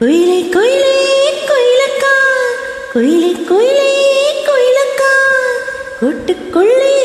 குயிலே குயிலே குயிலக்கா. குயிலே குயிலே குயிலக்கா. கூட்டுக்குள்ளே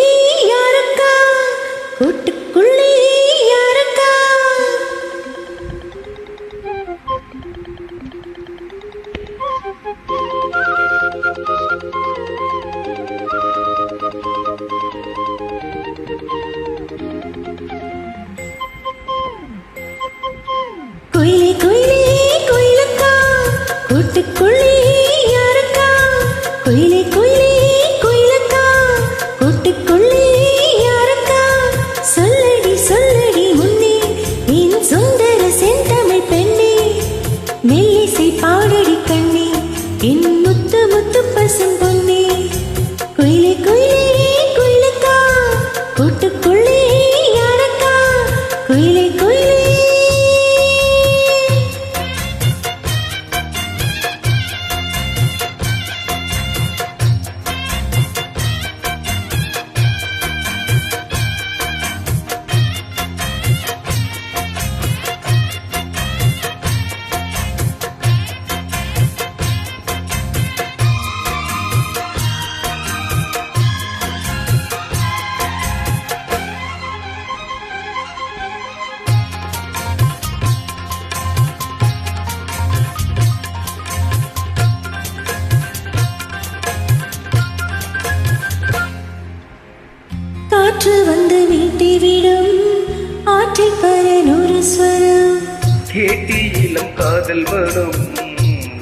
காதல் வரும்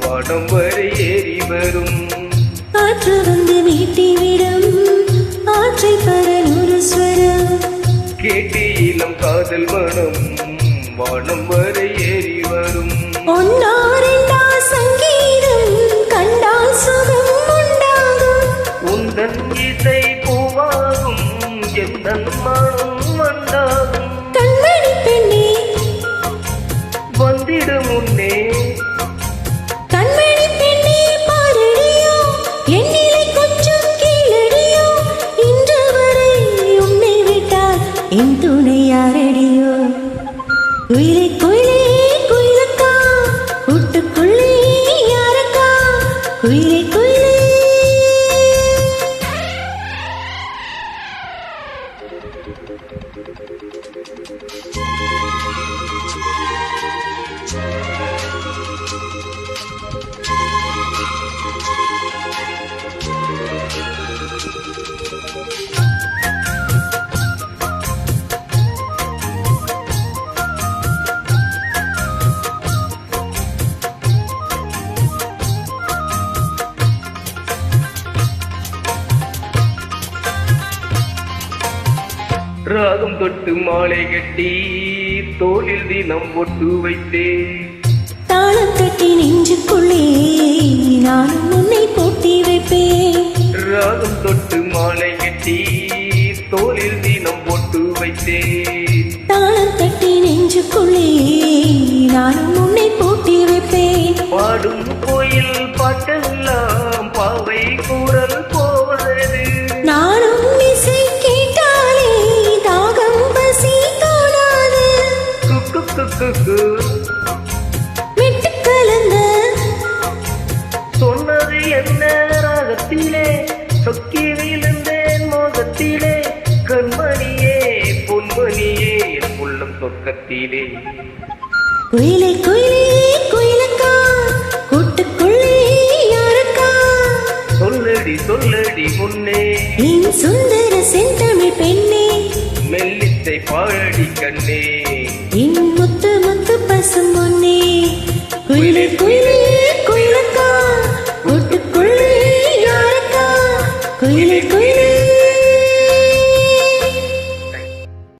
வானம் வரை ஏறி வரும். காற்று வந்து வீட்டை விடும் ஆற்றில் பரநூறு ஸ்வரம். கேட்டி இளம் காதல் வரும் வானம் வரை ஏறி வரும். ஒன்னா ரெண்டா சங்கீதம் கண்டால் சுகம் உண்டாகும். உந்தன் இசை பூவாகும் எந்த மனம் குயிலே குயிலே ராகம் தொட்டு மாலை கட்டி தோளில் தினம் ஒட்டு வைத்தேன் தாளம் தட்டி நெஞ்சுக்குள்ளே நானும் உன்னை போட்டி வைப்பேன். ராகம் தொட்டு மாலை கட்டி என்ன ராகத்திலே சொக்கி விழுந்தேன் மோகத்திலே. கண்மணியே பொன்மணியே உள்ளம் சொர்க்கத்திலே. குயிலே குயிலே குயிலக்கா கூட்டுக்குள்ளே யாரக்கா? சொல்லடி சொல்லடி முன்னே என் சுந்தர செந்தமிழ் பெண்ணே. மெல்லிசை பாழடி கண்ணே.